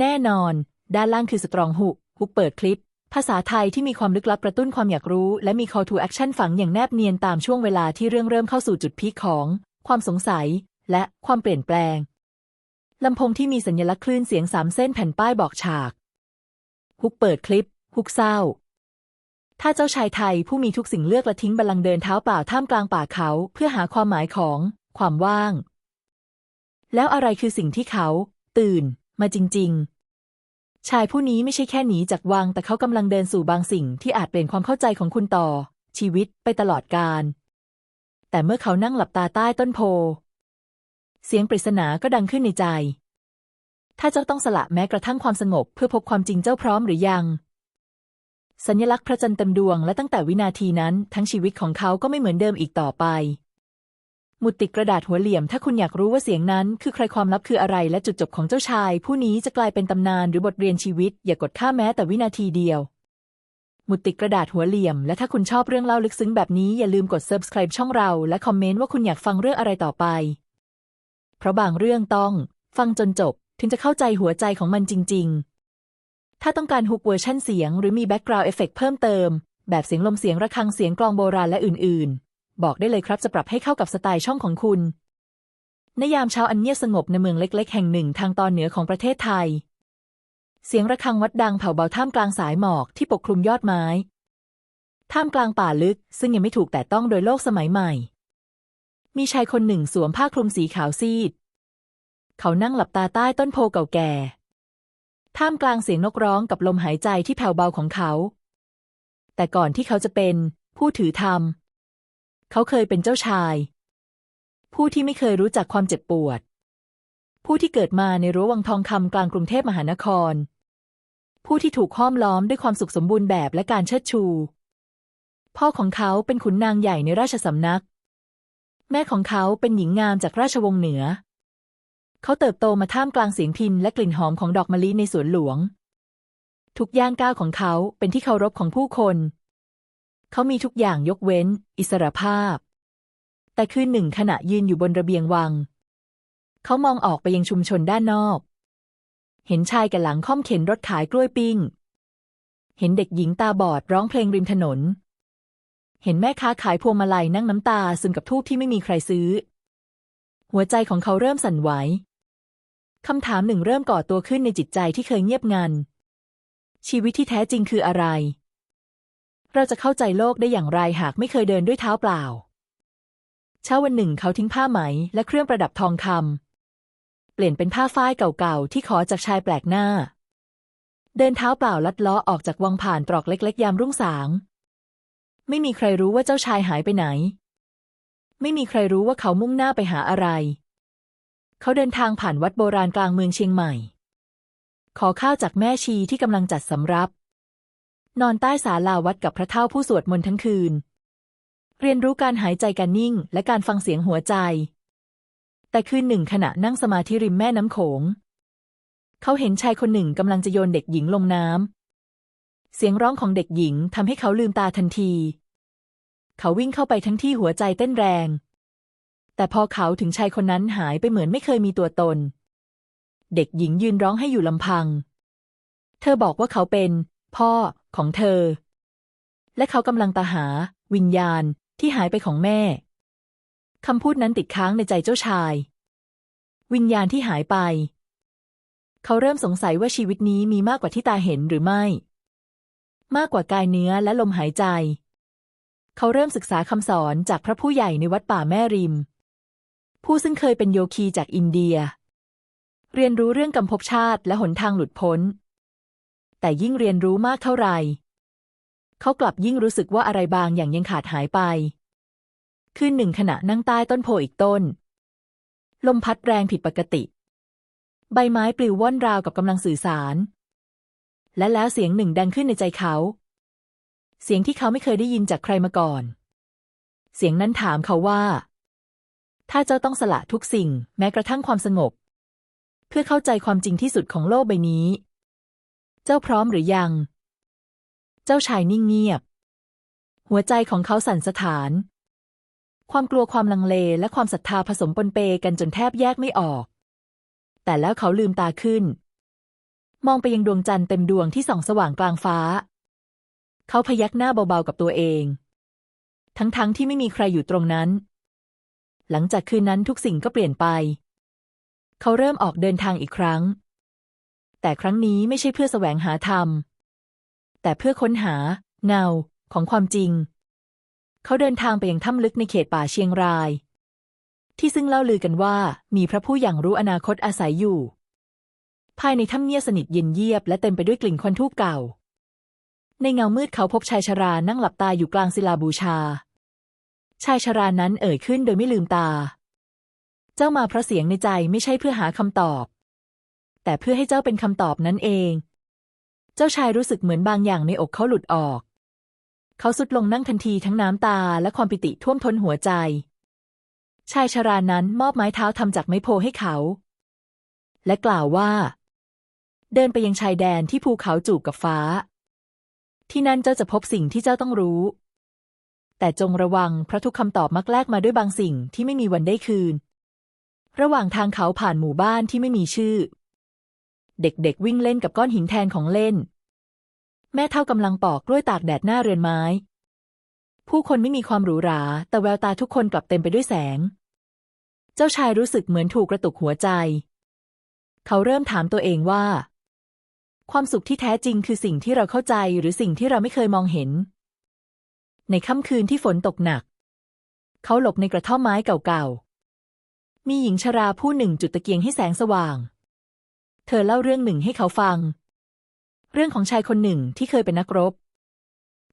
แน่นอน ด้านล่างคือสตรองหุกฮุกเปิดคลิป ภาษาไทยที่มีความลึกลับกระตุ้นความอยากรู้ และมี call to action ฝังอย่างแนบเนียนตามช่วงเวลาที่เรื่องเริ่มเข้าสู่จุดพีคของ ความสงสัย และความเปลี่ยนแปลงลำโพงที่มีสัญลักษณ์คลื่นเสียงสามเส้นแผ่นป้ายบอกฉากฮุกเปิดคลิปฮุกเศร้า ถ้าเจ้าชายไทยผู้มีทุกสิ่งเลือกละทิ้งบัลลังก์เดินเท้าเปล่าท่ามกลางป่าเขาเพื่อหาความหมายของ ความว่าง แล้วอะไรคือสิ่งที่เขา ตื่น มาจริง ๆ ชายผู้นี้ไม่ใช่แค่หนีจากวัง แต่เขากำลังเดินสู่บางสิ่งที่อาจเปลี่ยนความเข้าใจของคุณต่อ ชีวิตไปตลอดกาลแต่เมื่อเขานั่งหลับตาใต้ต้นโพ เสียงปริศนาก็ดังขึ้นในใจ ถ้าเจ้าต้องสละแม้กระทั่งความสงบ เพื่อพบความจริงเจ้าพร้อมหรือยัง สัญลักษณ์พระจันทร์เต็มดวงและตั้งแต่วินาทีนั้น ทั้งชีวิตของเขาก็ไม่เหมือนเดิมอีกต่อไป หมุดติดกระดาษหัวเหลี่ยม ถ้าคุณอยากรู้ว่าเสียงนั้น คือใครความลับคืออะไรและจุดจบของเจ้าชาย ผู้นี้จะกลายเป็นตำนานหรือบทเรียนชีวิต อย่ากดค่าแม้แต่วินาทีเดียวหมุดติดกระดาษหัวเหลี่ยม และถ้าคุณชอบเรื่องเล่าลึกซึ้งแบบนี้อย่าลืมกด subscribe ช่องเรา และคอมเมนต์ว่าคุณอยากฟังเรื่องอะไรต่อไป เพราะบางเรื่องต้อง ฟังจนจบ ถึงจะเข้าใจหัวใจของมันจริง ๆ ถ้าต้องการฮุกเวอร์ชันเสียง หรือมีแบ็กกราวด์เอฟเฟกเพิ่มเติม แบบเสียงลมเสียงระฆังเสียงกลองโบราณและอื่น ๆ บอกได้เลยครับจะปรับให้เข้ากับสไตล์ช่องของคุณ ในยามเช้าอันเงียบสงบในเมืองเล็ก ๆ แห่งหนึ่งทางตอนเหนือของประเทศไทย เสียงระฆังวัดดังเผาเบาท่ามกลางสายหมอกที่ปกคลุมยอดไม้ ท่ามกลางป่าลึก ซึ่งยังไม่ถูกแต่ต้องโดยโลกสมัยใหม่ มีชายคนหนึ่งสวมผ้าคลุมสีขาวซีด เขานั่งหลับตาใต้ต้นโพเก่าแก่ ท่ามกลางเสียงนกร้องกับลมหายใจที่แผ่วเบาของเขา แต่ก่อนที่เขาจะเป็นผู้ถือธรรม เขาเคยเป็นเจ้าชาย ผู้ที่ไม่เคยรู้จักความเจ็บปวด ผู้ที่เกิดมาในรั้ววังทองคำกลางกรุงเทพมหานคร ผู้ที่ถูกห้อมล้อมด้วยความสุขสมบูรณ์แบบและการเชิดชู พ่อของเขาเป็นขุนนางใหญ่ในราชสำนัก แม่ของเขาเป็นหญิงงามจากราชวงศ์เหนือ เขาเติบโตมาท่ามกลางเสียงพินและกลิ่นหอมของดอกมะลิในสวนหลวงทุกย่างก้าวของเขาเป็นที่เคารพของผู้คน เขามีทุกอย่างยกเว้น อิสรภาพ แต่คืนหนึ่งขณะยืนอยู่บนระเบียงวัง เขามองออกไปยังชุมชนด้านนอก เห็นชายกับหลังค่อมเข็นรถขายกล้วยปิ้ง เห็นเด็กหญิงตาบอดร้องเพลงริมถนน เห็นแม่ค้าขายพวงมาลัยนั่งน้ำตาซึมกับทูบที่ไม่มีใครซื้อ หัวใจของเขาเริ่มสั่นไหวคำถามหนึ่งเริ่มก่อตัวขึ้นในจิตใจที่เคยเงียบงัน ชีวิตที่แท้จริงคืออะไร เราจะเข้าใจโลกได้อย่างไรหากไม่เคยเดินด้วยเท้าเปล่า เช้าวันหนึ่งเขาทิ้งผ้าไหมและเครื่องประดับทองคำเปลี่ยนเป็นผ้าฝ้ายเก่าๆที่ขอจากชายแปลกหน้า เดินเท้าเปล่าลัดลาะออกจากวังผ่านตรอกเล็ก ๆ ยามรุ่งสาง ไม่มีใครรู้ว่าเจ้าชายหายไปไหน ไม่มีใครรู้ว่าเขามุ่งหน้าไปหาอะไร เขาเดินทางผ่านวัดโบราณกลางเมืองเชียงใหม่ ขอข้าวจากแม่ชีที่กำลังจัดสำรับ นอนใต้ศาลาวัดกับพระเฒ่าผู้สวดมนต์ทั้งคืน เรียนรู้การหายใจการนิ่ง และการฟังเสียงหัวใจ แต่คืนหนึ่งขณะนั่งสมาธิริมแม่น้ำโขง เขาเห็นชายคนหนึ่งกำลังจะโยนเด็กหญิงลงน้ำ เสียงร้องของเด็กหญิงทำให้เขาลืมตาทันที เขาวิ่งเข้าไปทั้งที่หัวใจเต้นแรง แต่พอเขาถึงชายคนนั้นหายไปเหมือนไม่เคยมีตัวตน เด็กหญิงยืนร้องให้อยู่ลำพัง เธอบอกว่าเขาเป็น พ่อ ของเธอ และเขากำลังตาหา วิญญาณที่หายไปของแม่ คำพูดนั้นติดค้างในใจเจ้าชาย วิญญาณที่หายไป เขาเริ่มสงสัยว่าชีวิตนี้มีมากกว่าที่ตาเห็นหรือไม่ มากกว่ากายเนื้อและลมหายใจ เขาเริ่มศึกษาคำสอนจากพระผู้ใหญ่ในวัดป่าแม่ริม ผู้ซึ่งเคยเป็นโยคีจากอินเดีย เรียนรู้เรื่องกำภพชาติและหนทางหลุดพ้น แต่ยิ่งเรียนรู้มากเท่าไหร่ เขากลับยิ่งรู้สึกว่าอะไรบางอย่างยังขาดหายไป คืนหนึ่งขณะนั่งใต้ต้นโพอีกต้น ลมพัดแรงผิดปกติ ใบไม้ปลิวว่อนราวกับกำลังสื่อสาร และแล้วเสียงหนึ่งดังขึ้นในใจเขา เสียงที่เขาไม่เคยได้ยินจากใครมาก่อน เสียงนั้นถามเขาว่า ถ้าเจ้าต้องสละทุกสิ่ง แม้กระทั่งความสงบ เพื่อเข้าใจความจริงที่สุดของโลกใบนี้ เจ้าพร้อมหรือยัง เจ้าชายนิ่งเงียบ หัวใจของเขาสั่นสะท้าน ความกลัวความลังเลและความศรัทธาผสมปนเปกันจนแทบแยกไม่ออก แต่แล้วเขาลืมตาขึ้น มองไปยังดวงจันทร์เต็มดวงที่ส่องสว่างกลางฟ้า เขาพยักหน้าเบาๆกับตัวเอง ทั้งๆทที่ไม่มีใครอยู่ตรงนั้น หลังจากคืนนั้นทุกสิ่งก็เปลี่ยนไป เขาเริ่มออกเดินทางอีกครั้ง แต่ครั้งนี้ไม่ใช่เพื่อแสวงหาธรรม แต่เพื่อค้นหา เงาของความจริง เขาเดินทางไปยังถ้ำลึกในเขตป่าเชียงราย ที่ซึ่งเล่าลือกันว่ามีพระผู้อย่างรู้อนาคตอาศัยอยู่ ภายในถ้ำเงียบสนิทเย็นเยียบและเต็มไปด้วยกลิ่นควันทูบเก่า ในเงามืดเขาพบชายชรานั่งหลับตาอยู่กลางศิลาบูชา ชายชรานั้นเอ่ยขึ้นโดยไม่ลืมตา เจ้ามาเพราะเสียงในใจไม่ใช่เพื่อหาคำตอบ แต่เพื่อให้เจ้าเป็นคำตอบนั่นเอง เจ้าชายรู้สึกเหมือนบางอย่างในอกเขาหลุดออก เขาสุดลงนั่งทันทีทั้งน้ำตาและความปิติท่วมท้นหัวใจ ชายชรานั้นมอบไม้เท้าทำจากไม้โพให้เขา และกล่าวว่า เดินไปยังชายแดนที่ภูเขาจูบกับฟ้า ที่นั่นเจ้าจะพบสิ่งที่เจ้าต้องรู้ แต่จงระวังเพราะทุกคำตอบมักแลกมาด้วยบางสิ่งที่ไม่มีวันได้คืนระหว่างทางเขาผ่านหมู่บ้านที่ไม่มีชื่อ เด็กๆ วิ่งเล่นกับก้อนหินแทนของเล่น แม่เท่ากำลังปอกกล้วยตากแดดหน้าเรือนไม้ ผู้คนไม่มีความหรูหรา แต่แววตาทุกคนกลับเต็มไปด้วยแสง เจ้าชายรู้สึกเหมือนถูกกระตุกหัวใจ เขาเริ่มถามตัวเองว่า ความสุขที่แท้จริงคือสิ่งที่เราเข้าใจหรือสิ่งที่เราไม่เคยมองเห็น ในค่ำคืนที่ฝนตกหนัก เขาหลบในกระท่อมไม้เก่าๆมีหญิงชราผู้หนึ่งจุดตะเกียงให้แสงสว่าง เธอเล่าเรื่องหนึ่งให้เขาฟัง เรื่องของชายคนหนึ่งที่เคยเป็นนักรบ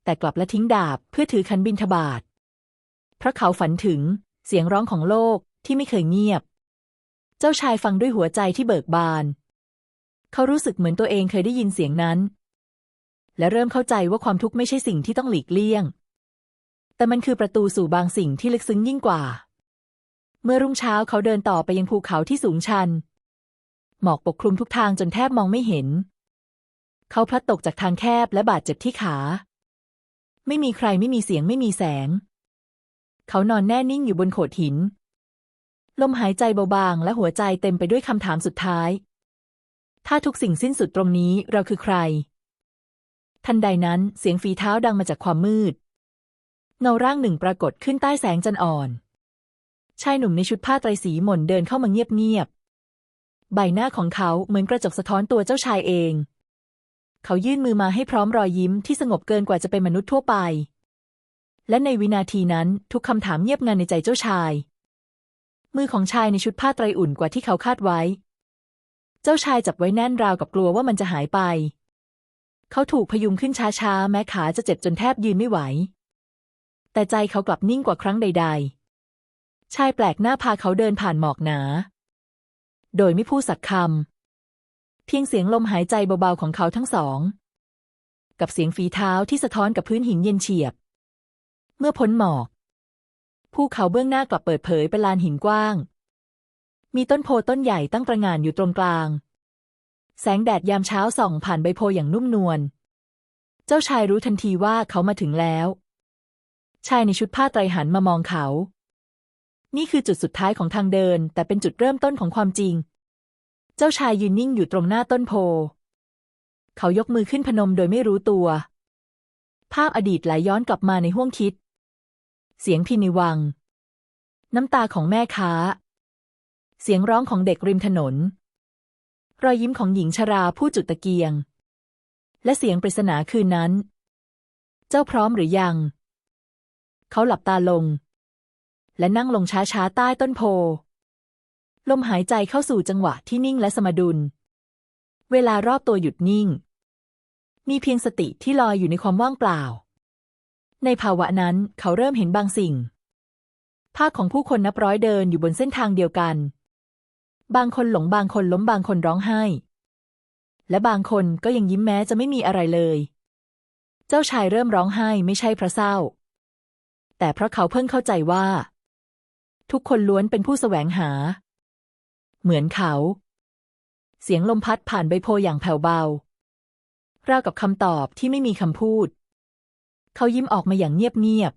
แต่กลับละทิ้งดาบเพื่อถือคันบินทบาทเพราะเขาฝันถึงเสียงร้องของโลกที่ไม่เคยเงียบ เจ้าชายฟังด้วยหัวใจที่เบิกบาน เขารู้สึกเหมือนตัวเองเคยได้ยินเสียงนั้น และเริ่มเข้าใจว่าความทุกข์ไม่ใช่สิ่งที่ต้องหลีกเลี่ยง แต่มันคือประตูสู่บางสิ่งที่ลึกซึ้งยิ่งกว่า เมื่อรุ่งเช้าเขาเดินต่อไปยังภูเขาที่สูงชัน หมอกปกคลุมทุกทางจนแทบมองไม่เห็น เขาพลัดตกจากทางแคบและบาดเจ็บที่ขา ไม่มีใครไม่มีเสียงไม่มีแสง เขานอนแน่นิ่งอยู่บนโขดหิน ลมหายใจเบาบางและหัวใจเต็มไปด้วยคำถามสุดท้าย ถ้าทุกสิ่งสิ้นสุดตรงนี้เราคือใคร ทันใดนั้นเสียงฝีเท้าดังมาจากความมืด เงาร่างหนึ่งปรากฏขึ้นใต้แสงจันทร์อ่อนชายหนุ่มในชุดผ้าไตรสีหม่นเดินเข้ามาเงียบๆ ใบหน้าของเขาเหมือนกระจกสะท้อนตัวเจ้าชายเอง เขายื่นมือมาให้พร้อมรอยยิ้มที่สงบเกินกว่าจะเป็นมนุษย์ทั่วไป และในวินาทีนั้นทุกคำถามเงียบงันในใจเจ้าชาย มือของชายในชุดผ้าไตรอุ่นกว่าที่เขาคาดไว้ เจ้าชายจับไว้แน่นราวกับกลัวว่ามันจะหายไป เขาถูกพยุงขึ้นช้าๆ แม้ขาจะเจ็บจนแทบยืนไม่ไหว แต่ใจเขากลับนิ่งกว่าครั้งใด ๆ ชายแปลกหน้าพาเขาเดินผ่านหมอกหนา โดยไม่พูดสักคำ เพียงเสียงลมหายใจเบาๆของเขาทั้งสอง กับเสียงฝีเท้าที่สะท้อนกับพื้นหินเย็นเฉียบ เมื่อพ้นหมอกภูเขาเบื้องหน้ากลับเปิดเผยเป็นลานหินกว้าง มีต้นโพต้นใหญ่ตั้งประงานอยู่ตรงกลาง แสงแดดยามเช้าส่องผ่านใบโพอย่างนุ่มนวล เจ้าชายรู้ทันทีว่าเขามาถึงแล้ว ชายในชุดผ้าไตรหันมามองเขา นี่คือจุดสุดท้ายของทางเดิน แต่เป็นจุดเริ่มต้นของความจริง เจ้าชายยืนนิ่งอยู่ตรงหน้าต้นโพ เขายกมือขึ้นพนมโดยไม่รู้ตัว ภาพอดีตไหลย้อนกลับมาในห้วงคิด เสียงพินิวัง น้ำตาของแม่ค้า เสียงร้องของเด็กริมถนน รอยยิ้มของหญิงชราผู้จุดตะเกียง และเสียงปริศนาคืนนั้น เจ้าพร้อมหรือยัง เขาหลับตาลง และนั่งลงช้าๆใต้ต้นโพ ลมหายใจเข้าสู่จังหวะที่นิ่งและสมดุล เวลารอบตัวหยุดนิ่ง มีเพียงสติที่ลอยอยู่ในความว่างเปล่า ในภาวะนั้นเขาเริ่มเห็นบางสิ่ง ภาพของผู้คนนับร้อยเดินอยู่บนเส้นทางเดียวกัน บางคนหลงบางคนล้มบางคนร้องไห้ และบางคนก็ยังยิ้มแม้จะไม่มีอะไรเลย เจ้าชายเริ่มร้องไห้ไม่ใช่เพราะเศร้า แต่เพราะเขาเพิ่งเข้าใจว่า ทุกคนล้วนเป็นผู้แสวงหา เหมือนเขา เสียงลมพัดผ่านใบโพอย่างแผ่วเบา ราวกับคำตอบที่ไม่มีคำพูด เขายิ้มออกมาอย่างเงียบ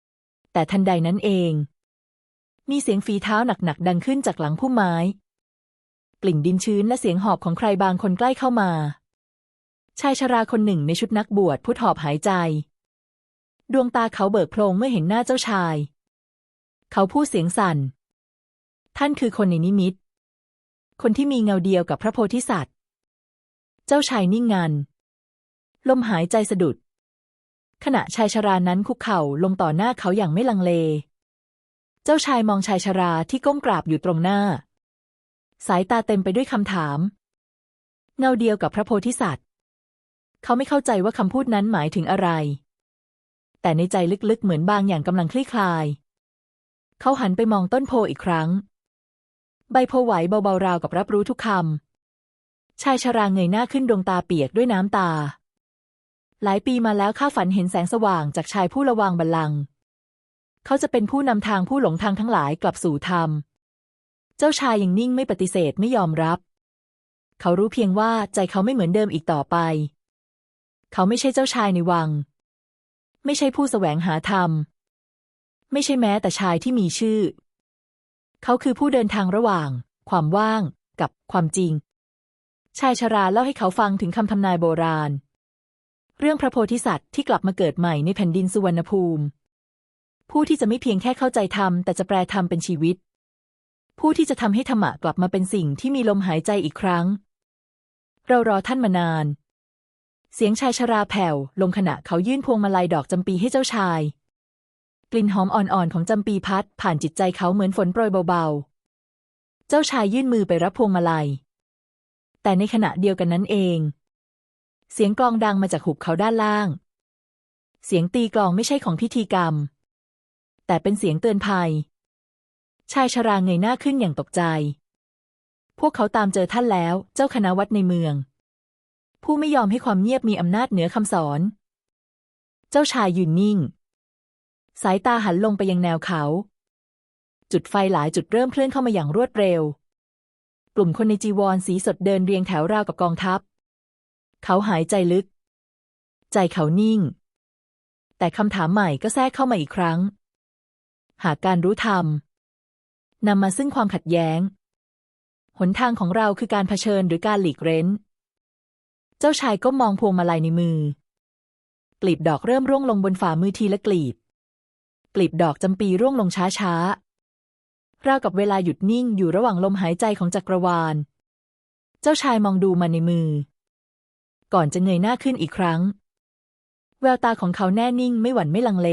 ๆ แต่ทันใดนั้นเอง มีเสียงฝีเท้าหนักๆ ดังขึ้นจากหลังพุ่มไม้ กลิ่นดินชื้นและเสียงหอบของใครบางคนใกล้เข้ามา ชายชราคนหนึ่งในชุดนักบวชพุทหอบหายใจ ดวงตาเขาเบิกโพลงเมื่อเห็นหน้าเจ้าชาย เขาพูดเสียงสั่น ท่านคือคนในนิมิต คนที่มีเงาเดียวกับพระโพธิสัตว์ เจ้าชายนิ่งงัน ลมหายใจสะดุด ขณะชายชรานั้นคุกเข่าลงต่อหน้าเขาอย่างไม่ลังเล เจ้าชายมองชายชราที่ก้มกราบอยู่ตรงหน้า สายตาเต็มไปด้วยคำถาม เงาเดียวกับพระโพธิสัตว์ เขาไม่เข้าใจว่าคำพูดนั้นหมายถึงอะไร แต่ในใจลึกๆเหมือนบางอย่างกำลังคลี่คลาย เขาหันไปมองต้นโพอีกครั้ง ใบโพไหวเบาๆราวกับรับรู้ทุกคำ ชายชราเงยหน้าขึ้นดวงตาเปียกด้วยน้ำตา หลายปีมาแล้วข้าฝันเห็นแสงสว่างจากชายผู้ระวางบัลลังก์เขาจะเป็นผู้นำทางผู้หลงทางทั้งหลายกลับสู่ธรรม เจ้าชายยังนิ่งไม่ปฏิเสธไม่ยอมรับ เขารู้เพียงว่าใจเขาไม่เหมือนเดิมอีกต่อไป เขาไม่ใช่เจ้าชายในวัง ไม่ใช่ผู้แสวงหาธรรม ไม่ใช่แม้แต่ชายที่มีชื่อ เขาคือผู้เดินทางระหว่าง ความว่างกับความจริง ชายชราเล่าให้เขาฟังถึงคำทำนายโบราณ เรื่องพระโพธิสัตว์ที่กลับมาเกิดใหม่ในแผ่นดินสุวรรณภูมิ ผู้ที่จะไม่เพียงแค่เข้าใจธรรมแต่จะแปลธรรมเป็นชีวิต ผู้ที่จะทำให้ธรรมะกลับมาเป็นสิ่งที่มีลมหายใจอีกครั้ง เรารอท่านมานานเสียงชายชราแผ่วลงขณะเขายื่นพวงมาลัยดอกจำปีให้เจ้าชาย กลิ่นหอมอ่อนๆของจำปีพัดผ่านจิตใจเขาเหมือนฝนโปรยเบาๆ เจ้าชายยื่นมือไปรับพวงมาลัย แต่ในขณะเดียวกันนั้นเอง เสียงกลองดังมาจากหุบเขาด้านล่าง เสียงตีกลองไม่ใช่ของพิธีกรรม แต่เป็นเสียงเตือนภัย ชายชราเงยหน้าขึ้นอย่างตกใจ พวกเขาตามเจอท่านแล้ว เจ้าคณะวัดในเมือง ผู้ไม่ยอมให้ความเงียบมีอำนาจเหนือคำสอน เจ้าชายยืนนิ่ง สายตาหันลงไปยังแนวเขา จุดไฟหลายจุดเริ่มเคลื่อนเข้ามาอย่างรวดเร็ว กลุ่มคนในจีวรสีสดเดินเรียงแถวราวกับกองทัพ เขาหายใจลึก ใจเขานิ่ง แต่คำถามใหม่ก็แทรกเข้ามาอีกครั้ง หากการรู้ธรรมนำมาซึ่งความขัดแย้ง หนทางของเราคือการเผชิญหรือการหลีกเร้น เจ้าชายก็มองพวงมาลัยในมือ กลีบดอกเริ่มร่วงลงบนฝ่ามือทีละกลีบ ลีบดอกจำปีร่วงลงช้าๆราวกับเวลาหยุดนิ่งอยู่ระหว่างลมหายใจของจักรวาล เจ้าชายมองดูมันในมือ ก่อนจะเงยหน้าขึ้นอีกครั้ง แววตาของเขาแน่นิ่งไม่หวั่นไม่ลังเล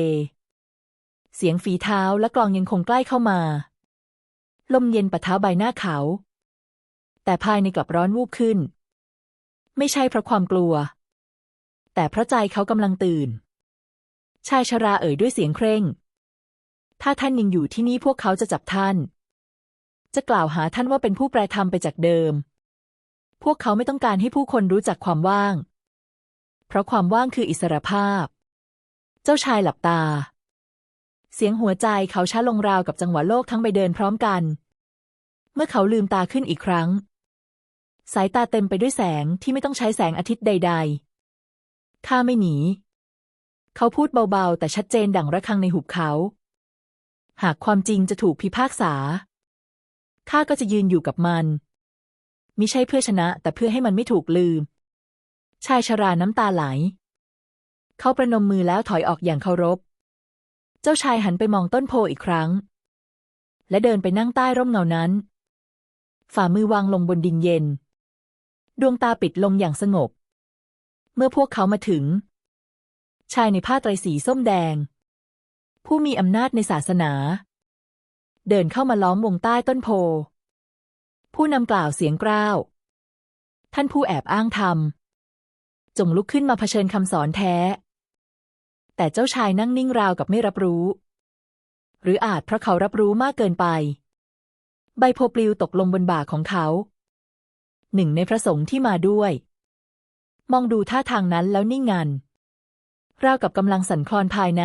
เสียงฝีเท้าและกลองยังคงใกล้เข้ามา ลมเย็นปะทะใบหน้าเขา แต่ภายในกลับร้อนวูบขึ้น ไม่ใช่เพราะความกลัว แต่เพราะใจเขากำลังตื่นชายชราเอ่ยด้วยเสียงเคร่ง ถ้าท่านยังอยู่ที่นี่พวกเขาจะจับท่าน จะกล่าวหาท่านว่าเป็นผู้แปรธรรมไปจากเดิม พวกเขาไม่ต้องการให้ผู้คนรู้จักความว่าง เพราะความว่างคืออิสรภาพ เจ้าชายหลับตา เสียงหัวใจเขาช้าลงราวกับจังหวะโลกทั้งใบเดินพร้อมกัน เมื่อเขาลืมตาขึ้นอีกครั้ง สายตาเต็มไปด้วยแสงที่ไม่ต้องใช้แสงอาทิตย์ใด ๆ ข้าไม่หนี เขาพูดเบาๆ แต่ชัดเจนดังระฆังในหุบเขา หากความจริงจะถูกพิพากษา ข้าก็จะยืนอยู่กับมันมิใช่เพื่อชนะ แต่เพื่อให้มันไม่ถูกลืม ชายชราน้ำตาไหล เขาประนมมือแล้วถอยออกอย่างเคารพ เจ้าชายหันไปมองต้นโพอีกครั้ง และเดินไปนั่งใต้ร่มเงานั้น ฝ่ามือวางลงบนดินเย็น ดวงตาปิดลงอย่างสงบ เมื่อพวกเขามาถึง ชายในผ้าไตรสีส้มแดง ผู้มีอำนาจในศาสนา เดินเข้ามาล้อมวงใต้ต้นโพ ผู้นำกล่าวเสียงกร้าว ท่านผู้แอบอ้างธรรม จงลุกขึ้นมาเผชิญคำสอนแท้ แต่เจ้าชายนั่งนิ่งราวกับไม่รับรู้ หรืออาจเพราะเขารับรู้มากเกินไป ใบโพปลิวตกลงบนบ่าของเขา หนึ่งในพระสงฆ์ที่มาด้วย มองดูท่าทางนั้นแล้วนิ่งงันราวกับกำลังสั่นคลอนภายใน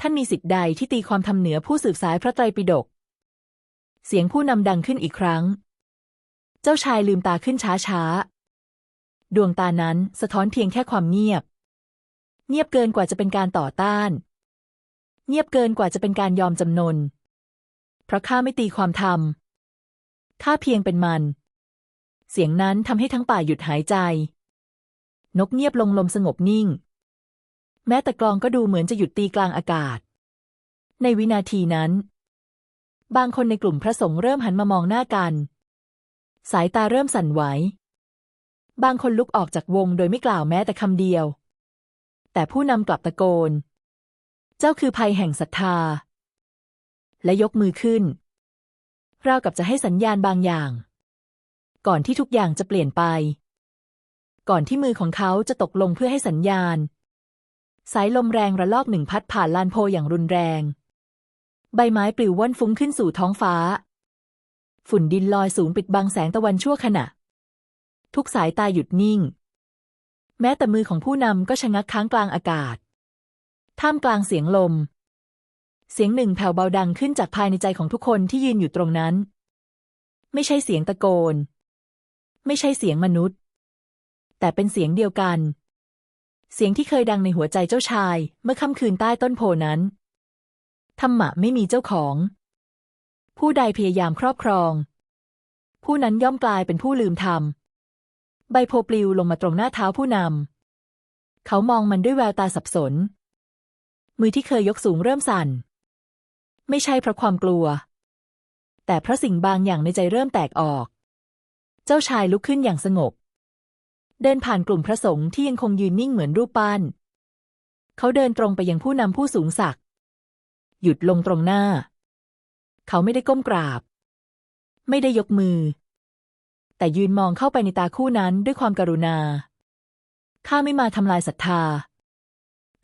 ท่านมีสิทธิ์ใดที่ตีความทำเหนือผู้สืบสายพระไตรปิฎก เสียงผู้นำดังขึ้นอีกครั้ง เจ้าชายลืมตาขึ้นช้าๆดวงตานั้นสะท้อนเพียงแค่ความเงียบ เงียบเกินกว่าจะเป็นการต่อต้าน เงียบเกินกว่าจะเป็นการยอมจำนน เพราะข้าไม่ตีความธรรม ข้าเพียงเป็นมัน เสียงนั้นทำให้ทั้งป่าหยุดหายใจ นกเงียบลงลมสงบนิ่ง แม้แต่กลองก็ดูเหมือนจะหยุดตีกลางอากาศ ในวินาทีนั้น บางคนในกลุ่มพระสงฆ์เริ่มหันมามองหน้ากัน สายตาเริ่มสั่นไหว บางคนลุกออกจากวงโดยไม่กล่าวแม้แต่คำเดียว แต่ผู้นำกลับตะโกน เจ้าคือภัยแห่งศรัทธา และยกมือขึ้น ราวกับจะให้สัญญาณบางอย่าง ก่อนที่ทุกอย่างจะเปลี่ยนไป ก่อนที่มือของเขาจะตกลงเพื่อให้สัญญาณ สายลมแรงระลอกหนึ่งพัดผ่านลานโพอย่างรุนแรง ใบไม้ปลิวว่อนฟุ้งขึ้นสู่ท้องฟ้า ฝุ่นดินลอยสูงปิดบังแสงตะวันชั่วขณะ ทุกสายตาหยุดนิ่ง แม้แต่มือของผู้นำก็ชะงักค้างกลางอากาศ ท่ามกลางเสียงลม เสียงหนึ่งแผ่วเบาดังขึ้นจากภายในใจของทุกคนที่ยืนอยู่ตรงนั้น ไม่ใช่เสียงตะโกน ไม่ใช่เสียงมนุษย์ แต่เป็นเสียงเดียวกัน เสียงที่เคยดังในหัวใจเจ้าชาย เมื่อค่ำคืนใต้ต้นโพนั้น ธรรมะไม่มีเจ้าของ ผู้ใดพยายามครอบครอง ผู้นั้นย่อมกลายเป็นผู้ลืมธรรม ใบโพปลิวลงมาตรงหน้าเท้าผู้นำ เขามองมันด้วยแววตาสับสน มือที่เคยยกสูงเริ่มสั่น ไม่ใช่เพราะความกลัว แต่เพราะสิ่งบางอย่างในใจเริ่มแตกออก เจ้าชายลุกขึ้นอย่างสงบ เดินผ่านกลุ่มพระสงฆ์ที่ยังคงยืนนิ่งเหมือนรูปปั้น เขาเดินตรงไปยังผู้นำผู้สูงศักดิ์หยุดลงตรงหน้า เขาไม่ได้ก้มกราบ ไม่ได้ยกมือ แต่ยืนมองเข้าไปในตาคู่นั้นด้วยความกรุณา ข้าไม่มาทำลายศรัทธา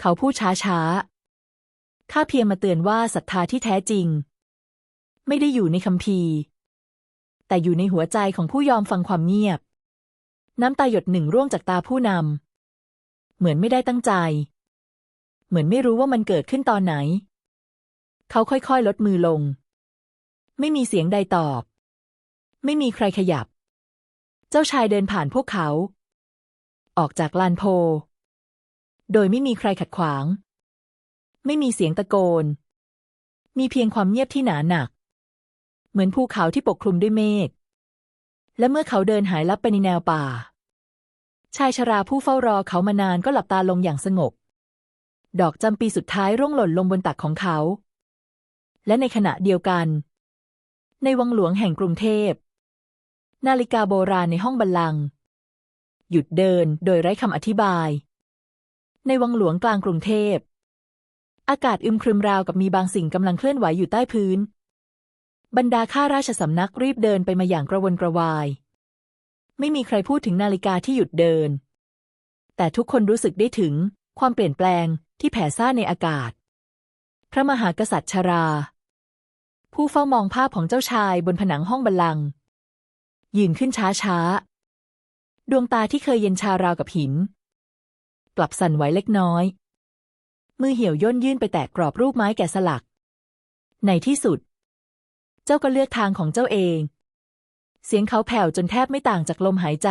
เขาพูดช้าช้าข้าเพียงมาเตือนว่าศรัทธาที่แท้จริง ไม่ได้อยู่ในคัมภีร์ แต่อยู่ในหัวใจของผู้ยอมฟังความเงียบ น้ำตาหยดหนึ่งร่วงจากตาผู้นำ เหมือนไม่ได้ตั้งใจ เหมือนไม่รู้ว่ามันเกิดขึ้นตอนไหน เขาค่อยๆ ลดมือลง ไม่มีเสียงใดตอบ ไม่มีใครขยับ เจ้าชายเดินผ่านพวกเขา ออกจากลานโพ โดยไม่มีใครขัดขวาง ไม่มีเสียงตะโกน มีเพียงความเงียบที่หนาหนัก เหมือนภูเขาที่ปกคลุมด้วยเมฆ และเมื่อเขาเดินหายลับไปในแนวป่า ชายชราผู้เฝ้ารอเขามานานก็หลับตาลงอย่างสงบ ดอกจำปีสุดท้ายร่วงหล่นลงบนตักของเขา และในขณะเดียวกัน ในวังหลวงแห่งกรุงเทพ นาฬิกาโบราณในห้องบัลลังก์หยุดเดินโดยไร้คำอธิบาย ในวังหลวงกลางกรุงเทพ อากาศอึมครึมราวกับมีบางสิ่งกำลังเคลื่อนไหวอยู่ใต้พื้น บรรดาข้าราชสำนักรีบเดินไปมาอย่างกระวนกระวาย ไม่มีใครพูดถึงนาฬิกาที่หยุดเดิน แต่ทุกคนรู้สึกได้ถึงความเปลี่ยนแปลงที่แผ่ซ่านในอากาศ พระมหากษัตริย์ชรา ผู้เฝ้ามองภาพของเจ้าชายบนผนังห้องบัลลังก์ยืนขึ้นช้าช้าๆดวงตาที่เคยเย็นชาราวกับหิน กลับสั่นไหวเล็กน้อย มือเหี่ยวย่นยื่นไปแตะกรอบรูปไม้แกะสลัก ในที่สุด เจ้าก็เลือกทางของเจ้าเอง เสียงเขาแผ่วจนแทบไม่ต่างจากลมหายใจ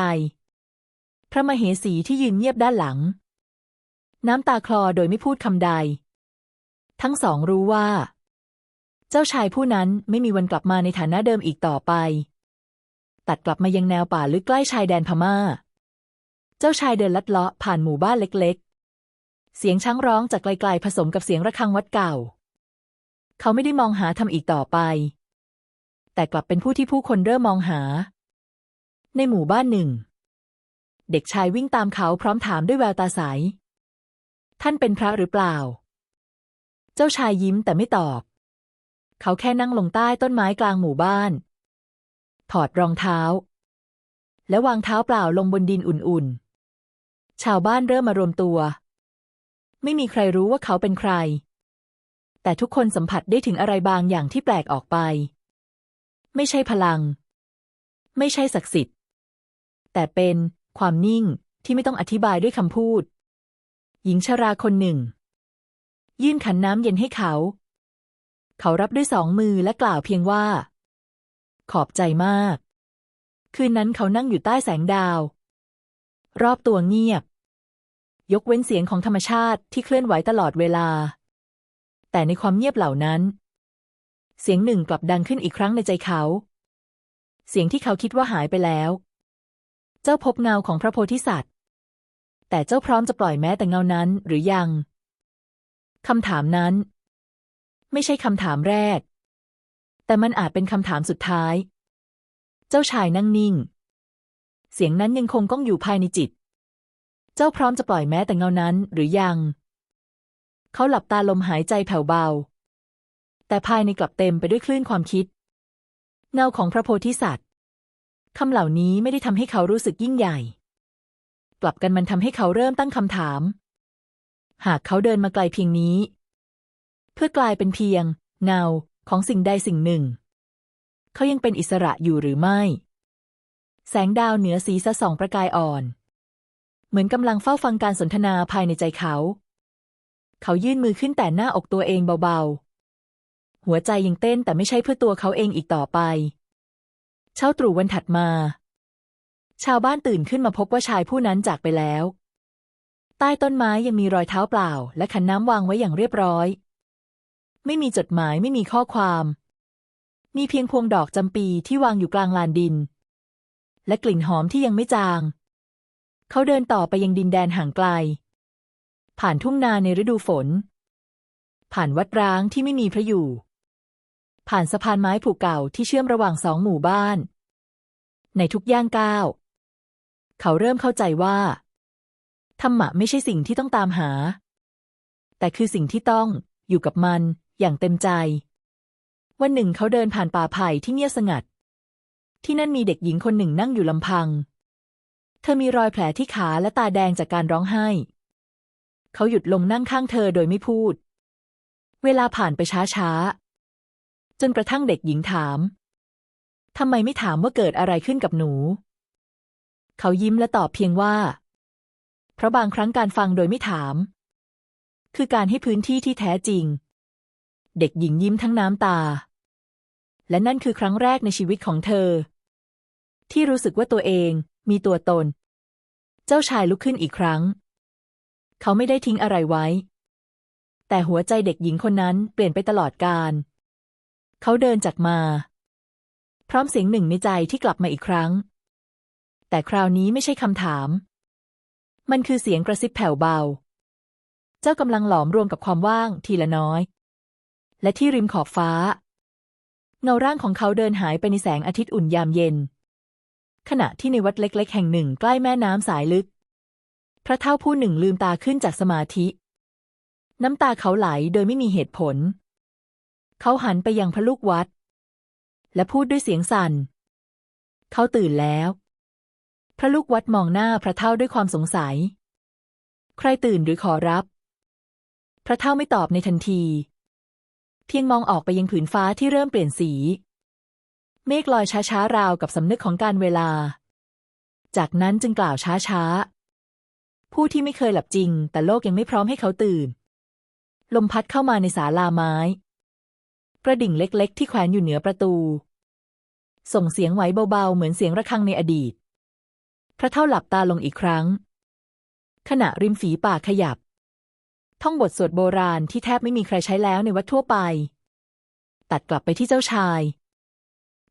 พระมเหสีที่ยืนเงียบด้านหลัง น้ำตาคลอโดยไม่พูดคำใด ทั้งสองรู้ว่า เจ้าชายผู้นั้นไม่มีวันกลับมาในฐานะเดิมอีกต่อไป ตัดกลับมายังแนวป่าลึกใกล้ชายแดนพม่า เจ้าชายเดินลัดเลาะผ่านหมู่บ้านเล็กๆ เสียงช้างร้องจากไกลๆผสมกับเสียงระฆังวัดเก่าเขาไม่ได้มองหาทำอีกต่อไป แต่กลับเป็นผู้ที่ผู้คนเริ่มมองหา ในหมู่บ้านหนึ่ง เด็กชายวิ่งตามเขาพร้อมถามด้วยแววตาใส ท่านเป็นพระหรือเปล่า เจ้าชายยิ้มแต่ไม่ตอบ เขาแค่นั่งลงใต้ต้นไม้กลางหมู่บ้าน ถอดรองเท้า และวางเท้าเปล่าลงบนดินอุ่นๆ ชาวบ้านเริ่มมารวมตัว ไม่มีใครรู้ว่าเขาเป็นใครแต่ทุกคนสัมผัสได้ถึงอะไรบางอย่างที่แปลกออกไป ไม่ใช่พลัง ไม่ใช่ศักดิ์สิทธิ์ แต่เป็นความนิ่งที่ไม่ต้องอธิบายด้วยคำพูด หญิงชราคนหนึ่ง ยื่นขันน้ำเย็นให้เขา เขารับด้วยสองมือและกล่าวเพียงว่า ขอบใจมาก คืนนั้นเขานั่งอยู่ใต้แสงดาว รอบตัวเงียบ ยกเว้นเสียงของธรรมชาติที่เคลื่อนไหวตลอดเวลา แต่ในความเงียบเหล่านั้น เสียงหนึ่งกลับดังขึ้นอีกครั้งในใจเขา เสียงที่เขาคิดว่าหายไปแล้ว เจ้าพบเงาของพระโพธิสัตว์ แต่เจ้าพร้อมจะปล่อยแม้แต่เงานั้นหรือยังคำถามนั้น ไม่ใช่คำถามแรก แต่มันอาจเป็นคำถามสุดท้าย เจ้าชายนั่งนิ่ง เสียงนั้นยังคงก้องอยู่ภายในจิต เจ้าพร้อมจะปล่อยแม้แต่เงานั้นหรือยัง เขาหลับตาลมหายใจแผ่วเบา แต่ภายในกลับเต็มไปด้วยคลื่นความคิด เงาของพระโพธิสัตว์คำเหล่านี้ไม่ได้ทำให้เขารู้สึกยิ่งใหญ่ กลับกันมันทำให้เขาเริ่มตั้งคำถาม หากเขาเดินมาไกลเพียงนี้ เพื่อกลายเป็นเพียง เงาของสิ่งใดสิ่งหนึ่ง เขายังเป็นอิสระอยู่หรือไม่ แสงดาวเหนือสีสะส่องประกายอ่อน เหมือนกำลังเฝ้าฟังการสนทนาภายในใจเขา เขายื่นมือขึ้นแต่หน้าอกตัวเองเบาๆ หัวใจยังเต้นแต่ไม่ใช่เพื่อตัวเขาเองอีกต่อไป เช้าตรู่วันถัดมา ชาวบ้านตื่นขึ้นมาพบว่าชายผู้นั้นจากไปแล้ว ใต้ต้นไม้ยังมีรอยเท้าเปล่า และขันน้ำวางไว้อย่างเรียบร้อย ไม่มีจดหมายไม่มีข้อความ มีเพียงพวงดอกจำปีที่วางอยู่กลางลานดิน และกลิ่นหอมที่ยังไม่จาง เขาเดินต่อไปยังดินแดนห่างไกล ผ่านทุ่งนาในฤดูฝน ผ่านวัดร้างที่ไม่มีพระอยู่ ผ่านสะพานไม้ผูกเก่าที่เชื่อมระหว่างสองหมู่บ้าน ในทุกย่างก้าว เขาเริ่มเข้าใจว่าธรรมะไม่ใช่สิ่งที่ต้องตามหา แต่คือสิ่งที่ต้องอยู่กับมันอย่างเต็มใจ วันหนึ่งเขาเดินผ่านป่าไผ่ที่เงียบสงัด ที่นั่นมีเด็กหญิงคนหนึ่งนั่งอยู่ลำพัง เธอมีรอยแผลที่ขาและตาแดงจากการร้องไห้ เขาหยุดลงนั่งข้างเธอโดยไม่พูด เวลาผ่านไปช้าๆ จนกระทั่งเด็กหญิงถามทำไมไม่ถามว่าเกิดอะไรขึ้นกับหนู เขายิ้มและตอบเพียงว่า เพราะบางครั้งการฟังโดยไม่ถาม คือการให้พื้นที่ที่แท้จริง เด็กหญิงยิ้มทั้งน้ำตา และนั่นคือครั้งแรกในชีวิตของเธอ ที่รู้สึกว่าตัวเองมีตัวตน เจ้าชายลุกขึ้นอีกครั้ง เขาไม่ได้ทิ้งอะไรไว้ แต่หัวใจเด็กหญิงคนนั้นเปลี่ยนไปตลอดกาล เขาเดินจากมา พร้อมเสียงหนึ่งในใจที่กลับมาอีกครั้ง แต่คราวนี้ไม่ใช่คำถาม มันคือเสียงกระซิบแผ่วเบา เจ้ากำลังหลอมรวมกับความว่างทีละน้อย และที่ริมขอบฟ้า เงาร่างของเขาเดินหายไปในแสงอาทิตย์อุ่นยามเย็น ขณะที่ในวัดเล็ก ๆ แห่งหนึ่งใกล้แม่น้ำสายลึก พระเท่าผู้หนึ่งลืมตาขึ้นจากสมาธิ น้ำตาเขาไหลโดยไม่มีเหตุผล เขาหันไปยังพระลูกวัด และพูดด้วยเสียงสั่น เขาตื่นแล้ว พระลูกวัดมองหน้าพระเท่าด้วยความสงสัย ใครตื่นหรือขอรับ พระเท่าไม่ตอบในทันที เพียงมองออกไปยังผืนฟ้าที่เริ่มเปลี่ยนสี เมฆลอยช้าๆราวกับสำนึกของการเวลา จากนั้นจึงกล่าวช้าๆ ผู้ที่ไม่เคยหลับจริง แต่โลกยังไม่พร้อมให้เขาตื่น ลมพัดเข้ามาในศาลาไม้ กระดิ่งเล็กๆ ที่แขวนอยู่เหนือประตู ส่งเสียงไหวเบาๆ เหมือนเสียงระฆังในอดีต พระเท่าหลับตาลงอีกครั้ง ขณะริมฝีปากขยับ ท่องบทสวดโบราณที่แทบไม่มีใครใช้แล้วในวัดทั่วไป ตัดกลับไปที่เจ้าชาย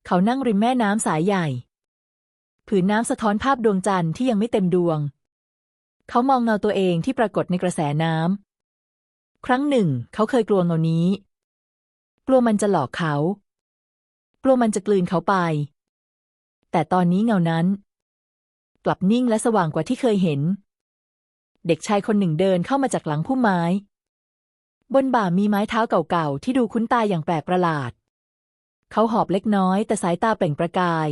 เขานั่งริมแม่น้ำสายใหญ่ ผืนน้ำสะท้อนภาพดวงจันทร์ที่ยังไม่เต็มดวง เขามองเงาตัวเองที่ปรากฏในกระแสน้ำครั้งหนึ่ง เขาเคยกลัวเงานี้ กลัวมันจะหลอกเขา กลัวมันจะกลืนเขาไป แต่ตอนนี้เงานั้น กลับนิ่งและสว่างกว่าที่เคยเห็น เด็กชายคนหนึ่งเดินเข้ามาจากหลังพุ่มไม้ บนบ่ามีไม้เท้าเก่าๆที่ดูคุ้นตาอย่างแปลกประหลาด เขาหอบเล็กน้อยแต่สายตาเปล่งประกาย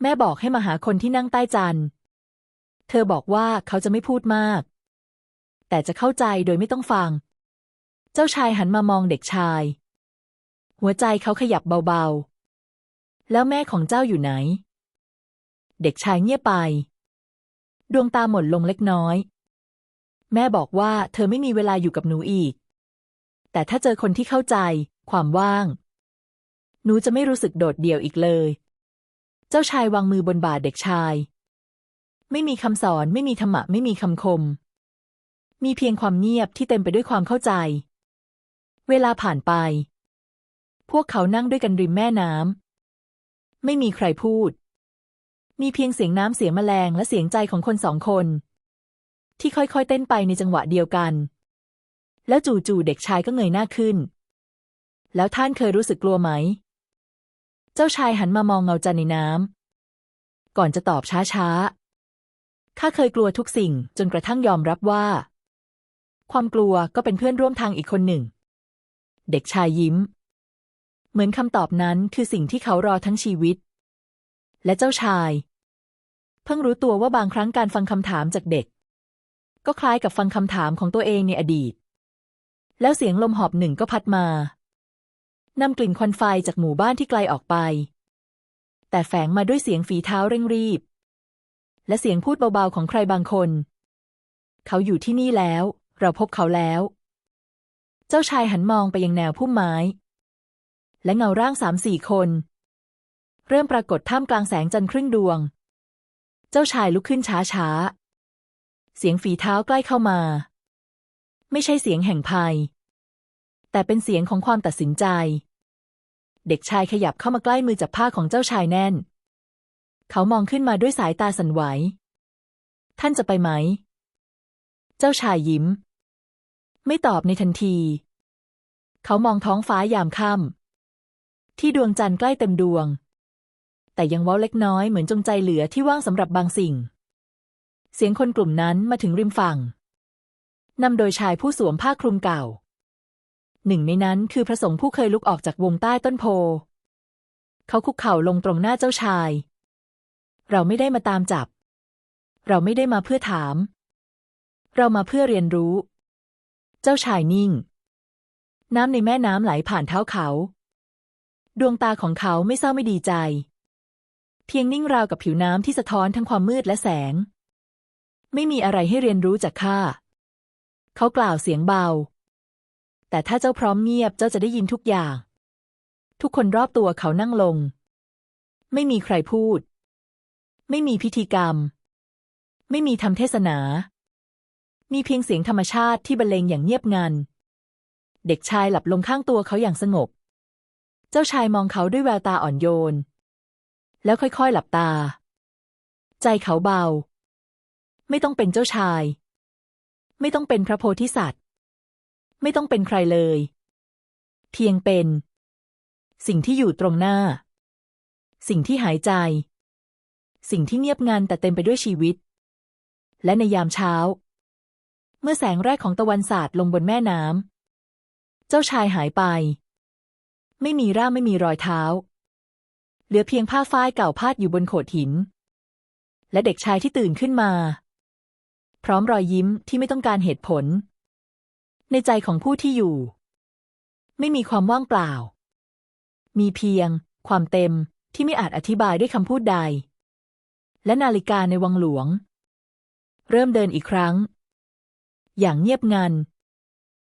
แม่บอกให้มาหาคนที่นั่งใต้จัน เธอบอกว่าเขาจะไม่พูดมาก แต่จะเข้าใจโดยไม่ต้องฟังเจ้าชายหันมามองเด็กชาย หัวใจเขาขยับเบาๆ แล้วแม่ของเจ้าอยู่ไหน เด็กชายเงียบไป ดวงตาหม่นลงเล็กน้อย แม่บอกว่าเธอไม่มีเวลาอยู่กับหนูอีก แต่ถ้าเจอคนที่เข้าใจ ความว่าง หนูจะไม่รู้สึกโดดเดี่ยวอีกเลย เจ้าชายวางมือบนบ่าเด็กชาย ไม่มีคำสอนไม่มีธรรมะไม่มีคำคม มีเพียงความเงียบที่เต็มไปด้วยความเข้าใจ เวลาผ่านไป พวกเขานั่งด้วยกันริมแม่น้ำ ไม่มีใครพูด มีเพียงเสียงน้ำเสียงแมลงและเสียงใจของคนสองคน ที่ค่อยๆเต้นไปในจังหวะเดียวกัน แล้วจู่ๆเด็กชายก็เงยหน้าขึ้น แล้วท่านเคยรู้สึกกลัวไหม เจ้าชายหันมามองเงาจันในน้ำ ก่อนจะตอบช้าๆ ข้าเคยกลัวทุกสิ่งจนกระทั่งยอมรับว่า ความกลัวก็เป็นเพื่อนร่วมทางอีกคนหนึ่ง เด็กชายยิ้ม เหมือนคำตอบนั้นคือสิ่งที่เขารอทั้งชีวิต และเจ้าชาย เพิ่งรู้ตัวว่าบางครั้งการฟังคำถามจากเด็ก ก็คล้ายกับฟังคำถามของตัวเองในอดีต แล้วเสียงลมหอบหนึ่งก็พัดมานำกลิ่นควันไฟจากหมู่บ้านที่ไกลออกไป แต่แฝงมาด้วยเสียงฝีเท้าเร่งรีบ และเสียงพูดเบาๆของใครบางคน เขาอยู่ที่นี่แล้ว เราพบเขาแล้ว เจ้าชายหันมองไปยังแนวพุ่มไม้ และเงาร่างสามสี่คน เริ่มปรากฏท่ามกลางแสงจันทร์ครึ่งดวง เจ้าชายลุกขึ้นช้าๆเสียงฝีเท้าใกล้เข้ามา ไม่ใช่เสียงแห่งภัย แต่เป็นเสียงของความตัดสินใจ เด็กชายขยับเข้ามาใกล้มือจับผ้าของเจ้าชายแน่น เขามองขึ้นมาด้วยสายตาสั่นไหว ท่านจะไปไหม เจ้าชายยิ้ม ไม่ตอบในทันที เขามองท้องฟ้ายามค่ำ ที่ดวงจันทร์ใกล้เต็มดวง แต่ยังเว้าเล็กน้อยเหมือนจงใจเหลือที่ว่างสำหรับบางสิ่ง เสียงคนกลุ่มนั้นมาถึงริมฝั่งนำโดยชายผู้สวมผ้าคลุมเก่า หนึ่งในนั้นคือพระสงฆ์ผู้เคยลุกออกจากวงใต้ต้นโพ เขาคุกเข่าลงตรงหน้าเจ้าชาย เราไม่ได้มาตามจับ เราไม่ได้มาเพื่อถาม เรามาเพื่อเรียนรู้ เจ้าชายนิ่ง น้ำในแม่น้ำไหลผ่านเท้าเขา ดวงตาของเขาไม่เศร้าไม่ดีใจ เพียงนิ่งราวกับผิวน้ำที่สะท้อนทั้งความมืดและแสง ไม่มีอะไรให้เรียนรู้จากข้า เขากล่าวเสียงเบา แต่ถ้าเจ้าพร้อมเงียบเจ้าจะได้ยินทุกอย่าง ทุกคนรอบตัวเขานั่งลง ไม่มีใครพูด ไม่มีพิธีกรรม ไม่มีทำเทศนา มีเพียงเสียงธรรมชาติที่บรรเลงอย่างเงียบงัน เด็กชายหลับลงข้างตัวเขาอย่างสงบ เจ้าชายมองเขาด้วยแววตาอ่อนโยน แล้วค่อยๆหลับตา ใจเขาเบา ไม่ต้องเป็นเจ้าชาย ไม่ต้องเป็นพระโพธิสัตว์ ไม่ต้องเป็นใครเลย เพียงเป็น สิ่งที่อยู่ตรงหน้า สิ่งที่หายใจ สิ่งที่เงียบงันแต่เต็มไปด้วยชีวิต และในยามเช้า เมื่อแสงแรกของตะวันสาดลงบนแม่น้ำเจ้าชายหายไป ไม่มีร่างไม่มีรอยเท้า เหลือเพียงผ้าฝ้ายเก่าพาดอยู่บนโขดหิน และเด็กชายที่ตื่นขึ้นมา พร้อมรอยยิ้มที่ไม่ต้องการเหตุผล ในใจของผู้ที่อยู่ ไม่มีความว่างเปล่า มีเพียง ความเต็มที่ไม่อาจอธิบายด้วยคำพูดใด และนาฬิกาในวังหลวง เริ่มเดินอีกครั้ง อย่างเงียบงัน